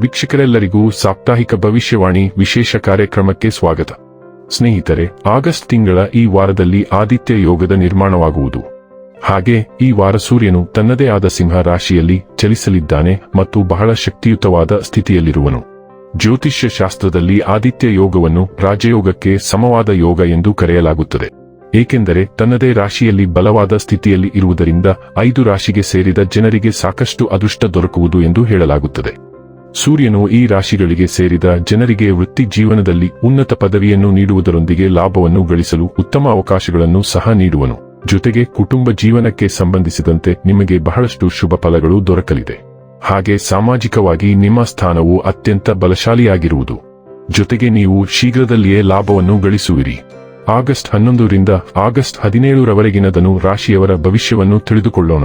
ವೀಕ್ಷಕರೆಲ್ಲರಿಗೂ ಸಾಪ್ತಾಹಿಕ ಭವಿಷ್ಯವಾಣಿ ವಿಶೇಷ ಕಾರ್ಯಕ್ರಮಕ್ಕೆ ಸ್ವಾಗತ. ಸ್ನೇಹಿತರೆ, ಆಗಸ್ಟ್ ತಿಂಗಳ ಈ ವಾರದಲ್ಲಿ ಆದಿತ್ಯ ಯೋಗದ ನಿರ್ಮಾಣವಾಗುವುದು. ಹಾಗೆ ಈ ವಾರ ಸೂರ್ಯನು ತನ್ನದೇ ಆದ ಸಿಂಹ ರಾಶಿಯಲ್ಲಿ ಚಲಿಸಲಿದ್ದಾನೆ ಮತ್ತು ಬಹಳ ಶಕ್ತಿಯುತವಾದ ಸ್ಥಿತಿಯಲ್ಲಿರುವನು. ಜ್ಯೋತಿಷ್ಯ ಶಾಸ್ತ್ರದಲ್ಲಿ ಆದಿತ್ಯ ಯೋಗವನ್ನು ರಾಜಯೋಗಕ್ಕೆ ಸಮವಾದ ಯೋಗ ಎಂದು ಕರೆಯಲಾಗುತ್ತದೆ. ಏಕೆಂದರೆ ತನ್ನದೇ ರಾಶಿಯಲ್ಲಿ ಬಲವಾದ ಸ್ಥಿತಿಯಲ್ಲಿ ಇರುವುದರಿಂದ ಐದು ರಾಶಿಗೆ ಸೇರಿದ ಜನರಿಗೆ ಸಾಕಷ್ಟು ಅದೃಷ್ಟ ದೊರಕುವುದು ಎಂದು ಹೇಳಲಾಗುತ್ತದೆ. ಸೂರ್ಯನು ಈ ರಾಶಿಗಳಿಗೆ ಸೇರಿದ ಜನರಿಗೆ ವೃತ್ತಿ ಜೀವನದಲ್ಲಿ ಉನ್ನತ ಪದವಿಯನ್ನು ನೀಡುವುದರೊಂದಿಗೆ ಲಾಭವನ್ನು ಗಳಿಸಲು ಉತ್ತಮ ಅವಕಾಶಗಳನ್ನು ಸಹ ನೀಡುವನು. ಜೊತೆಗೆ ಕುಟುಂಬ ಜೀವನಕ್ಕೆ ಸಂಬಂಧಿಸಿದಂತೆ ನಿಮಗೆ ಬಹಳಷ್ಟು ಶುಭ ಫಲಗಳು ದೊರಕಲಿದೆ. ಹಾಗೆ ಸಾಮಾಜಿಕವಾಗಿ ನಿಮ್ಮ ಸ್ಥಾನವು ಅತ್ಯಂತ ಬಲಶಾಲಿಯಾಗಿರುವುದು. ಜೊತೆಗೆ ನೀವು ಶೀಘ್ರದಲ್ಲಿಯೇ ಲಾಭವನ್ನು ಗಳಿಸುವಿರಿ. ಆಗಸ್ಟ್ ಹನ್ನೊಂದರಿಂದ ಆಗಸ್ಟ್ ಹದಿನೇಳರವರೆಗಿನದನ್ನು ರಾಶಿಯವರ ಭವಿಷ್ಯವನ್ನು ತಿಳಿದುಕೊಳ್ಳೋಣ.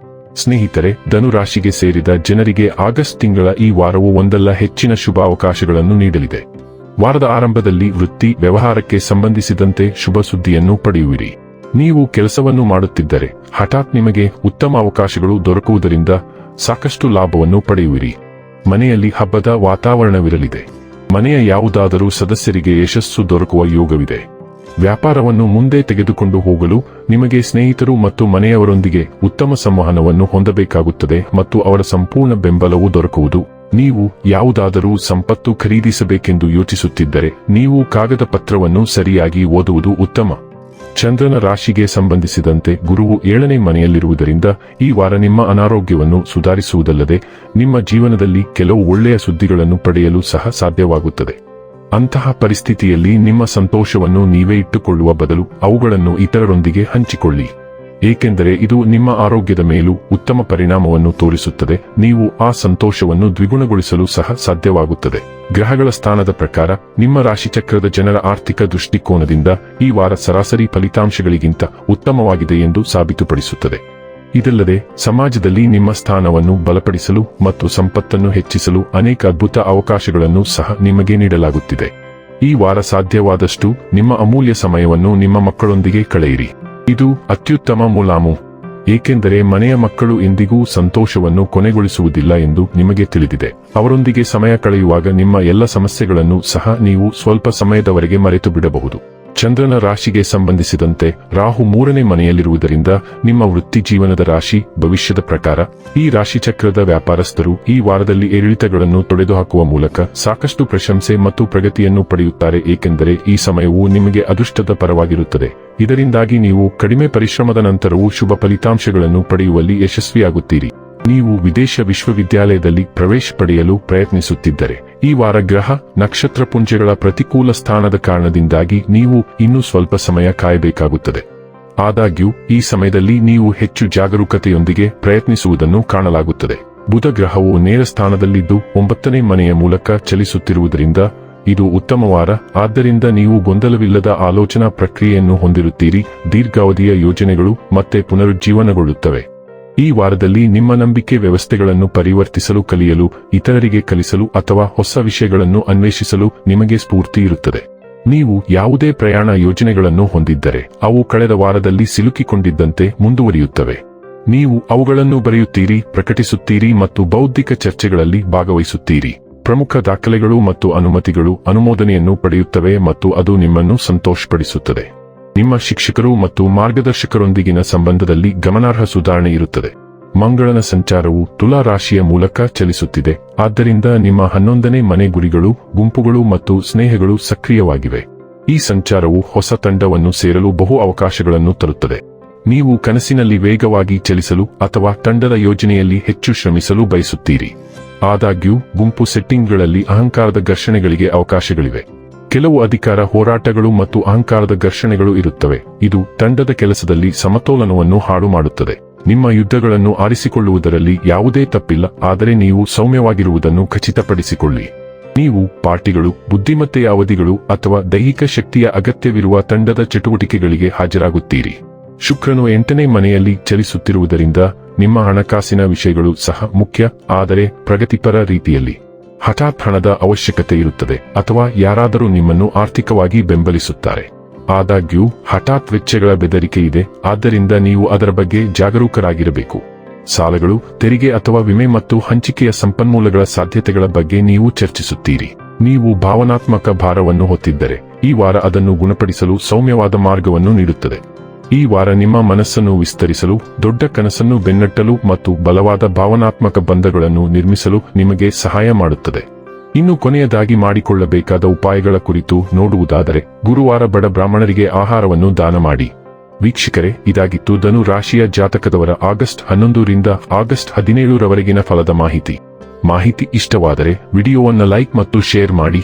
ಸ್ನೇಹಿತರೆ, ಧನುರಾಶಿಗೆ ಸೇರಿದ ಜನರಿಗೆ ಆಗಸ್ಟ್ ತಿಂಗಳ ಈ ವಾರವು ಒಂದಲ್ಲ ಹೆಚ್ಚಿನ ಶುಭ ಅವಕಾಶಗಳನ್ನು ನೀಡಲಿದೆ. ವಾರದ ಆರಂಭದಲ್ಲಿ ವೃತ್ತಿ, ವ್ಯವಹಾರಕ್ಕೆ ಸಂಬಂಧಿಸಿದಂತೆ ಶುಭ ಸುದ್ದಿಯನ್ನು ಪಡೆಯುವಿರಿ. ನೀವು ಕೆಲಸವನ್ನು ಮಾಡುತ್ತಿದ್ದರೆ, ಹಠಾತ್ ನಿಮಗೆ ಉತ್ತಮ ಅವಕಾಶಗಳು ದೊರಕುವುದರಿಂದ ಸಾಕಷ್ಟು ಲಾಭವನ್ನು ಪಡೆಯುವಿರಿ. ಮನೆಯಲ್ಲಿ ಹಬ್ಬದ ವಾತಾವರಣವಿರಲಿದೆ. ಮನೆಯ ಯಾವುದಾದರೂ ಸದಸ್ಯರಿಗೆ ಯಶಸ್ಸು ದೊರಕುವ ಯೋಗವಿದೆ. ವ್ಯಾಪಾರವನ್ನು ಮುಂದೆ ತೆಗೆದುಕೊಂಡು ಹೋಗಲು ನಿಮಗೆ ಸ್ನೇಹಿತರು ಮತ್ತು ಮನೆಯವರೊಂದಿಗೆ ಉತ್ತಮ ಸಂವಹನವನ್ನು ಹೊಂದಬೇಕಾಗುತ್ತದೆ ಮತ್ತು ಅವರ ಸಂಪೂರ್ಣ ಬೆಂಬಲವು ದೊರಕುವುದು. ನೀವು ಯಾವುದಾದರೂ ಸಂಪತ್ತು ಖರೀದಿಸಬೇಕೆಂದು ಯೋಚಿಸುತ್ತಿದ್ದರೆ ನೀವು ಕಾಗದ ಪತ್ರವನ್ನು ಸರಿಯಾಗಿ ಓದುವುದು ಉತ್ತಮ. ಚಂದ್ರನ ರಾಶಿಗೆ ಸಂಬಂಧಿಸಿದಂತೆ ಗುರುವು ಏಳನೇ ಮನೆಯಲ್ಲಿರುವುದರಿಂದ ಈ ವಾರ ನಿಮ್ಮ ಅನಾರೋಗ್ಯವನ್ನು ಸುಧಾರಿಸುವುದಲ್ಲದೆ ನಿಮ್ಮ ಜೀವನದಲ್ಲಿ ಕೆಲವು ಒಳ್ಳೆಯ ಸುದ್ದಿಗಳನ್ನು ಪಡೆಯಲು ಸಹ ಸಾಧ್ಯವಾಗುತ್ತದೆ. ಅಂತಹ ಪರಿಸ್ಥಿತಿಯಲ್ಲಿ ನಿಮ್ಮ ಸಂತೋಷವನ್ನು ನೀವೇ ಇಟ್ಟುಕೊಳ್ಳುವ ಬದಲು ಅವುಗಳನ್ನು ಇತರರೊಂದಿಗೆ ಹಂಚಿಕೊಳ್ಳಿ. ಏಕೆಂದರೆ ಇದು ನಿಮ್ಮ ಆರೋಗ್ಯದ ಮೇಲೂ ಉತ್ತಮ ಪರಿಣಾಮವನ್ನು ತೋರಿಸುತ್ತದೆ. ನೀವು ಆ ಸಂತೋಷವನ್ನು ದ್ವಿಗುಣಗೊಳಿಸಲು ಸಹ ಸಾಧ್ಯವಾಗುತ್ತದೆ. ಗ್ರಹಗಳ ಸ್ಥಾನದ ಪ್ರಕಾರ, ನಿಮ್ಮ ರಾಶಿಚಕ್ರದ ಜನರ ಆರ್ಥಿಕ ದೃಷ್ಟಿಕೋನದಿಂದ ಈ ವಾರ ಸರಾಸರಿ ಫಲಿತಾಂಶಗಳಿಗಿಂತ ಉತ್ತಮವಾಗಿದೆ ಎಂದು ಸಾಬೀತುಪಡಿಸುತ್ತದೆ. ಇದಲ್ಲದೆ, ಸಮಾಜದಲ್ಲಿ ನಿಮ್ಮ ಸ್ಥಾನವನ್ನು ಬಲಪಡಿಸಲು ಮತ್ತು ಸಂಪತ್ತನ್ನು ಹೆಚ್ಚಿಸಲು ಅನೇಕ ಅದ್ಭುತ ಅವಕಾಶಗಳನ್ನು ಸಹ ನಿಮಗೆ ನೀಡಲಾಗುತ್ತಿದೆ. ಈ ವಾರ ಸಾಧ್ಯವಾದಷ್ಟು ನಿಮ್ಮ ಅಮೂಲ್ಯ ಸಮಯವನ್ನು ನಿಮ್ಮ ಮಕ್ಕಳೊಂದಿಗೆ ಕಳೆಯಿರಿ. ಇದು ಅತ್ಯುತ್ತಮ ಮುಲಾಮು. ಏಕೆಂದರೆ ಮನೆಯ ಮಕ್ಕಳು ಎಂದಿಗೂ ಸಂತೋಷವನ್ನು ಕೊನೆಗೊಳಿಸುವುದಿಲ್ಲ ಎಂದು ನಿಮಗೆ ತಿಳಿದಿದೆ. ಅವರೊಂದಿಗೆ ಸಮಯ ಕಳೆಯುವಾಗ ನಿಮ್ಮ ಎಲ್ಲ ಸಮಸ್ಯೆಗಳನ್ನು ಸಹ ನೀವು ಸ್ವಲ್ಪ ಸಮಯದವರೆಗೆ ಮರೆತು ಬಿಡಬಹುದು ಚಂದ್ರನ ರಾಶಿಗೆ ಸಂಬಂಧಿಸಿದಂತೆ ರಾಹು ಮೂರನೇ ಮನೆಯಲ್ಲಿರುವುದರಿಂದ ನಿಮ್ಮ ವೃತ್ತಿ ಜೀವನದ ರಾಶಿ ಭವಿಷ್ಯದ ಪ್ರಕಾರ ಈ ರಾಶಿ ಚಕ್ರದ ವ್ಯಾಪಾರಸ್ಥರು ಈ ವಾರದಲ್ಲಿ ಏರಿಳಿತಗಳನ್ನು ತೊಡೆದುಹಾಕುವ ಮೂಲಕ ಸಾಕಷ್ಟು ಪ್ರಶಂಸೆ ಮತ್ತು ಪ್ರಗತಿಯನ್ನು ಪಡೆಯುತ್ತಾರೆ, ಏಕೆಂದರೆ ಈ ಸಮಯವು ನಿಮಗೆ ಅದೃಷ್ಟದ ಪರವಾಗಿರುತ್ತದೆ. ಇದರಿಂದಾಗಿ ನೀವು ಕಡಿಮೆ ಪರಿಶ್ರಮದ ನಂತರವೂ ಶುಭ ಫಲಿತಾಂಶಗಳನ್ನು ಪಡೆಯುವಲ್ಲಿ ಯಶಸ್ವಿಯಾಗುತ್ತೀರಿ. ನೀವು ವಿದೇಶ ವಿಶ್ವವಿದ್ಯಾಲಯದಲ್ಲಿ ಪ್ರವೇಶ ಪಡೆಯಲು ಪ್ರಯತ್ನಿಸುತ್ತಿದ್ದರೆ, ಈ ವಾರ ಗ್ರಹ ನಕ್ಷತ್ರ ಪುಂಜಗಳ ಪ್ರತಿಕೂಲ ಸ್ಥಾನದ ಕಾರಣದಿಂದಾಗಿ ನೀವು ಇನ್ನೂ ಸ್ವಲ್ಪ ಸಮಯ ಕಾಯಬೇಕಾಗುತ್ತದೆ. ಆದಾಗ್ಯೂ, ಈ ಸಮಯದಲ್ಲಿ ನೀವು ಹೆಚ್ಚು ಜಾಗರೂಕತೆಯೊಂದಿಗೆ ಪ್ರಯತ್ನಿಸುವುದನ್ನು ಕಾಣಲಾಗುತ್ತದೆ. ಬುಧ ಗ್ರಹವು ನೇರ ಸ್ಥಾನದಲ್ಲಿದ್ದು, ಒಂಬತ್ತನೇ ಮನೆಯ ಮೂಲಕ ಚಲಿಸುತ್ತಿರುವುದರಿಂದ ಇದು ಉತ್ತಮ ವಾರ. ಆದ್ದರಿಂದ ನೀವು ಗೊಂದಲವಿಲ್ಲದ ಆಲೋಚನಾ ಪ್ರಕ್ರಿಯೆಯನ್ನು ಹೊಂದಿರುತ್ತೀರಿ. ದೀರ್ಘಾವಧಿಯ ಯೋಜನೆಗಳು ಮತ್ತೆ ಪುನರುಜ್ಜೀವನಗೊಳ್ಳುತ್ತವೆ. ಈ ವಾರದಲ್ಲಿ ನಿಮ್ಮ ನಂಬಿಕೆ ವ್ಯವಸ್ಥೆಗಳನ್ನು ಪರಿವರ್ತಿಸಲು ಕಲಿಯಲು, ಇತರರಿಗೆ ಕಲಿಸಲು ಅಥವಾ ಹೊಸ ವಿಷಯಗಳನ್ನು ಅನ್ವೇಷಿಸಲು ನಿಮಗೆ ಸ್ಫೂರ್ತಿ ಇರುತ್ತದೆ. ನೀವು ಯಾವುದೇ ಪ್ರಯಾಣ ಯೋಜನೆಗಳನ್ನು ಹೊಂದಿದ್ದರೆ, ಅವು ಕಳೆದ ವಾರದಲ್ಲಿ ಸಿಲುಕಿಕೊಂಡಿದ್ದಂತೆ ಮುಂದುವರಿಯುತ್ತವೆ. ನೀವು ಅವುಗಳನ್ನು ಬರೆಯುತ್ತೀರಿ, ಪ್ರಕಟಿಸುತ್ತೀರಿ ಮತ್ತು ಬೌದ್ಧಿಕ ಚರ್ಚೆಗಳಲ್ಲಿ ಭಾಗವಹಿಸುತ್ತೀರಿ. ಪ್ರಮುಖ ದಾಖಲೆಗಳು ಮತ್ತು ಅನುಮತಿಗಳು ಅನುಮೋದನೆಯನ್ನು ಪಡೆಯುತ್ತವೆ ಮತ್ತು ಅದು ನಿಮ್ಮನ್ನು ಸಂತೋಷಪಡಿಸುತ್ತದೆ. ನಿಮ್ಮ ಶಿಕ್ಷಕರು ಮತ್ತು ಮಾರ್ಗದರ್ಶಕರೊಂದಿಗಿನ ಸಂಬಂಧದಲ್ಲಿ ಗಮನಾರ್ಹ ಸುಧಾರಣೆ ಇರುತ್ತದೆ. ಮಂಗಳನ ಸಂಚಾರವು ತುಲಾ ರಾಶಿಯ ಮೂಲಕ ಚಲಿಸುತ್ತಿದೆ. ಆದ್ದರಿಂದ ನಿಮ್ಮ ಹನ್ನೊಂದನೇ ಮನೆ ಗುರಿಗಳು, ಗುಂಪುಗಳು ಮತ್ತು ಸ್ನೇಹಗಳು ಸಕ್ರಿಯವಾಗಿವೆ. ಈ ಸಂಚಾರವು ಹೊಸ ತಂಡವನ್ನು ಸೇರಲು ಬಹು ಅವಕಾಶಗಳನ್ನು ತರುತ್ತದೆ. ನೀವು ಕನಸಿನಲ್ಲಿ ವೇಗವಾಗಿ ಚಲಿಸಲು ಅಥವಾ ತಂಡದ ಯೋಜನೆಯಲ್ಲಿ ಹೆಚ್ಚು ಶ್ರಮಿಸಲು ಬಯಸುತ್ತೀರಿ. ಆದಾಗ್ಯೂ, ಗುಂಪು ಸೆಟ್ಟಿಂಗ್ಗಳಲ್ಲಿ ಅಹಂಕಾರದ ಘರ್ಷಣೆಗಳಿಗೆ ಅವಕಾಶಗಳಿವೆ. ಕೆಲವು ಅಧಿಕಾರ ಹೋರಾಟಗಳು ಮತ್ತು ಅಹಂಕಾರದ ಘರ್ಷಣೆಗಳು ಇರುತ್ತವೆ. ಇದು ತಂಡದ ಕೆಲಸದಲ್ಲಿ ಸಮತೋಲನವನ್ನು ಹಾಳು ಮಾಡುತ್ತದೆ. ನಿಮ್ಮ ಯುದ್ಧಗಳನ್ನು ಆರಿಸಿಕೊಳ್ಳುವುದರಲ್ಲಿ ಯಾವುದೇ ತಪ್ಪಿಲ್ಲ, ಆದರೆ ನೀವು ಸೌಮ್ಯವಾಗಿರುವುದನ್ನು ಖಚಿತಪಡಿಸಿಕೊಳ್ಳಿ. ನೀವು ಪಾರ್ಟಿಗಳು ಬುದ್ಧಿಮತ್ತೆಯ ಅವಧಿಗಳು ಅಥವಾ ದೈಹಿಕ ಶಕ್ತಿಯ ಅಗತ್ಯವಿರುವ ತಂಡದ ಚಟುವಟಿಕೆಗಳಿಗೆ ಹಾಜರಾಗುತ್ತೀರಿ. ಶುಕ್ರನು ಎಂಟನೇ ಮನೆಯಲ್ಲಿ ಚಲಿಸುತ್ತಿರುವುದರಿಂದ ನಿಮ್ಮ ಹಣಕಾಸಿನ ವಿಷಯಗಳು ಸಹ ಮುಖ್ಯ, ಆದರೆ ಪ್ರಗತಿಪರ ರೀತಿಯಲ್ಲಿ. ಹಠಾತ್ ಹಣದ ಅವಶ್ಯಕತೆ ಇರುತ್ತದೆ ಅಥವಾ ಯಾರಾದರೂ ನಿಮ್ಮನ್ನು ಆರ್ಥಿಕವಾಗಿ ಬೆಂಬಲಿಸುತ್ತಾರೆ. ಆದಾಗ್ಯೂ, ಹಠಾತ್ ವೆಚ್ಚಗಳ ಬೆದರಿಕೆ ಇದೆ, ಆದ್ದರಿಂದ ನೀವು ಅದರ ಬಗ್ಗೆ ಜಾಗರೂಕರಾಗಿರಬೇಕು. ಸಾಲಗಳು, ತೆರಿಗೆ ಅಥವಾ ವಿಮೆ ಮತ್ತು ಹಂಚಿಕೆಯ ಸಂಪನ್ಮೂಲಗಳ ಸಾಧ್ಯತೆಗಳ ಬಗ್ಗೆ ನೀವು ಚರ್ಚಿಸುತ್ತೀರಿ. ನೀವು ಭಾವನಾತ್ಮಕ ಭಾರವನ್ನು ಹೊತ್ತಿದ್ದರೆ, ಈ ವಾರ ಅದನ್ನು ಗುಣಪಡಿಸಲು ಸೌಮ್ಯವಾದ ಮಾರ್ಗವನ್ನು ನೀಡುತ್ತದೆ. ಈ ವಾರ ನಿಮ್ಮ ಮನಸ್ಸನ್ನು ವಿಸ್ತರಿಸಲು, ದೊಡ್ಡ ಕನಸನ್ನು ಬೆನ್ನಟ್ಟಲು ಮತ್ತು ಬಲವಾದ ಭಾವನಾತ್ಮಕ ಬಂಧಗಳನ್ನು ನಿರ್ಮಿಸಲು ನಿಮಗೆ ಸಹಾಯ ಮಾಡುತ್ತದೆ. ಇನ್ನು ಕೊನೆಯದಾಗಿ ಮಾಡಿಕೊಳ್ಳಬೇಕಾದ ಉಪಾಯಗಳ ಕುರಿತು ನೋಡುವುದಾದರೆ, ಗುರುವಾರ ಬಡ ಬ್ರಾಹ್ಮಣರಿಗೆ ಆಹಾರವನ್ನು ದಾನ ಮಾಡಿ. ವೀಕ್ಷಕರೇ, ಇದಾಗಿತ್ತು ಧನು ರಾಶಿಯ ಜಾತಕದವರ ಆಗಸ್ಟ್ ಹನ್ನೊಂದರಿಂದ ಆಗಸ್ಟ್ ಹದಿನೇಳರವರೆಗಿನ ಫಲದ ಮಾಹಿತಿ. ಮಾಹಿತಿ ಇಷ್ಟವಾದರೆ ವಿಡಿಯೋವನ್ನು ಲೈಕ್ ಮತ್ತು ಶೇರ್ ಮಾಡಿ.